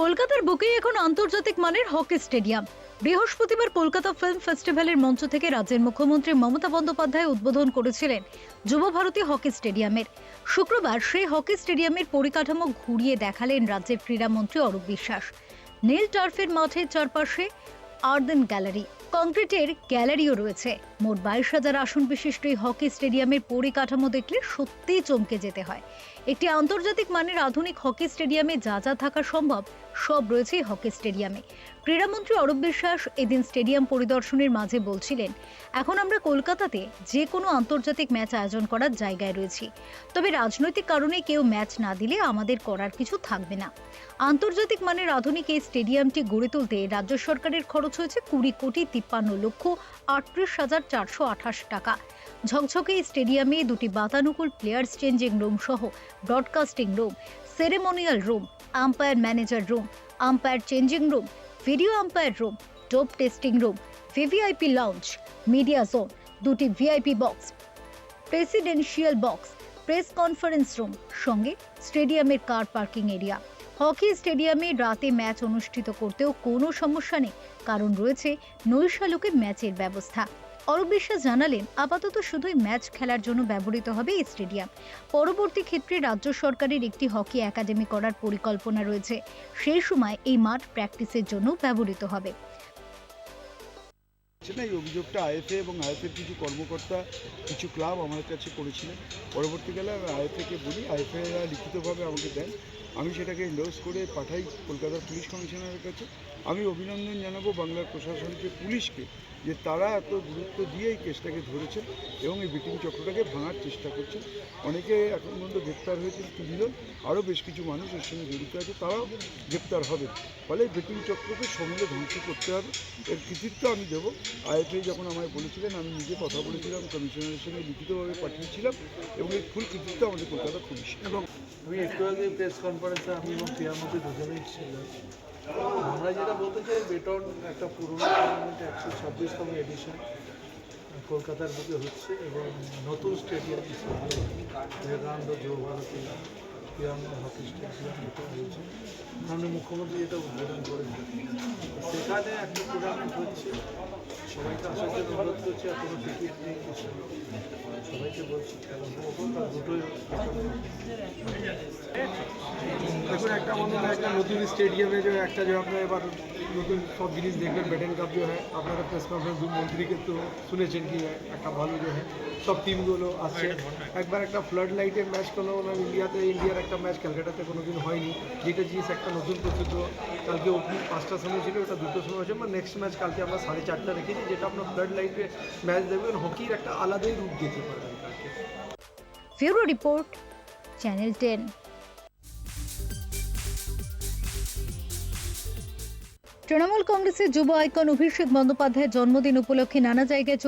কলকাতার বুকেই এখন আন্তর্জাতিক মানের হকি স্টেডিয়াম। বৃহস্পতিবার কলকাতা ফিল্ম ফেস্টিভ্যালের মঞ্চ থেকে রাজ্যের মুখ্যমন্ত্রী মমতা বন্দ্যোপাধ্যায় উদ্বোধন করেছিলেন যুব ভারতী হকি স্টেডিয়ামের। শুক্রবার সেই হকি স্টেডিয়ামের পরিকাঠামো ঘুরিয়ে দেখালেন রাজ্যের ক্রীড়ামন্ত্রী অরূপ বিশ্বাস। নীল টার্ফের মাঠের চারপাশে আর্দেন গ্যালারি। কংক্রিটের গ্যালারিও রয়েছে। মোট বাইশ হাজার আসন বিশিষ্ট এই হকি স্টেডিয়ামের পরিকাঠামো দেখলে সত্যিই চমকে যেতে হয়। একটি আন্তর্জাতিক মানের আধুনিক হকি স্টেডিয়ামে যা যা থাকা সম্ভব, সব রয়েছে এই হকি স্টেডিয়ামে। ক্রীড়ামন্ত্রী অরূপ বিশ্বাস এদিন স্টেডিয়াম পরিদর্শনের মাঝে বলছিলেন, এখন আমরা কলকাতাতে যে কোনো আন্তর্জাতিক ম্যাচ আয়োজন করার জায়গায় রয়েছি। তবে রাজনৈতিক কারণে কেউ ম্যাচ না দিলে আমাদের করার কিছু থাকবে না। আন্তর্জাতিক মানের আধুনিক এই স্টেডিয়ামটি গড়ে তুলতে রাজ্য সরকারের খরচ হয়েছে কুড়ি কোটি তিপ্পান্ন লক্ষ আটত্রিশ হাজার চারশো আঠাশ টাকা। ঝকঝকে স্টেডিয়ামে দুটি বাতানুকূল প্লেয়ার্স চেঞ্জিং রুম সহ broadcasting room ceremonial room umpire manager room umpire changing room video umpire room dope testing room VVIP lounge media zone দুটি VIP box presidential box press conference room সঙ্গে স্টেডিয়ামের কার পার্কিং এরিয়া হকি স্টেডিয়ামে রাতে match অনুষ্ঠিত করতেও কোনো সমস্যা নেই। কারণ রয়েছে নৈশালোকে ম্যাচের ব্যবস্থা। অরূপ বিশ্বাস জানালেন, আপাতত শুধুই ম্যাচ খেলার জন্য ব্যবহৃত হবে এই স্টেডিয়াম। পরবর্তী ক্ষেত্রে রাজ্য সরকারের একটি হকি একাডেমি করার পরিকল্পনা রয়েছে। সেই সময় এই মাঠ প্র্যাকটিসের জন্য ব্যবহৃত হবে। না, এই অভিযোগটা আইএফএ এবং আইএফএর কিছু কর্মকর্তা, কিছু ক্লাব আমার কাছে করেছিলেন। পরবর্তীকালে আমি আইএফএকে বলি, আইএফএরা লিখিতভাবে আমাকে দেন আমি সেটাকে এন্ডোর্স করে পাঠাই কলকাতার পুলিশ কমিশনারের কাছে। আমি অভিনন্দন জানাব বাংলার প্রশাসনকে, পুলিশকে যে তারা এত গুরুত্ব দিয়ে এই কেসটাকে ধরেছেন এবং এই বিটিং চক্রটাকে ভাঙার চেষ্টা করছেন। অনেকে এখন পর্যন্ত গ্রেপ্তার হয়েছে তিনজন আরও বেশ কিছু মানুষ এর সঙ্গে জড়িত আছে, তারাও গ্রেপ্তার হবে ফলে বেটিং চক্রকে সমূলে ধ্বংস করতে হবে। এর কৃতিত্ব আমি দেবো। আইএফএ যখন আমায় বলেছিলেন, আমি নিজে কথা বলেছিলাম, কমিশনারের সঙ্গে লিখিতভাবে পাঠিয়েছিলাম এবং এই ফুল কৃতিত্ব আমাদের কলকাতা পুলিশ এবং আমি একটু আগে প্রেস কনফারেন্সে আমি এবং ক্রীড়ামন্ত্রী দুজনেই ছিলাম। আমরা যেটা বলতে চাই বেটন একটা পুরনো টুর্নামেন্ট একশো ছাব্বিশতম এডিশন কলকাতার বুকে হচ্ছে এবং নতুন স্টেডিয়াম বিবেকানন্দ যুব ভারতী ক্রীড়াঙ্গন হকি স্টেডিয়াম যেটা হয়েছে। মাননীয় মুখ্যমন্ত্রী এটা উদ্বোধন করেছেন। সেখানে একটা টুর্নামেন্ট হচ্ছে। সবাইকে আসার জন্য অনুরোধ করছি, আর কোনো টিকিট নেই, কিছু সবাইকে বলছি দুটোই একটা মনে হয়, একটা নতুন স্টেডিয়ামে যে একটা যে আপনারা এবার নতুন সব জিনিস দেখবেন ব্যাটেন কাপ যে হয়, আপনারা প্রেস কনফারেন্স মন্ত্রীকে তো শুনেছেন কি, একটা ভালো যে হয়, সব টিমগুলো আসছে। একবার একটা ফ্লাড লাইটের ম্যাচ কোনো ইন্ডিয়াতে, ইন্ডিয়ার একটা ম্যাচ ক্যালকাটাতে কোনো দিন হয়নি। যেটা জিনিস একটা নতুন প্রসিদ্ধ কালকে ওপেনিং পাঁচটার সময় ছিল, ওটা দুটোর সময় হচ্ছে মানে নেক্সট ম্যাচ কালকে আমরা সাড়ে চারটা রেখেছি যেটা আপনার ফ্লাড লাইটে ম্যাচ দেখবেন হকির একটা আলাদাই রূপ দিতে পারবেন কালকে। Bureau report channel ten Trinamool কংগ্রেসের যুব আইকন অভিষেক বন্দ্যোপাধ্যায়ের জন্মদিন উপলক্ষে নানা জায়গায়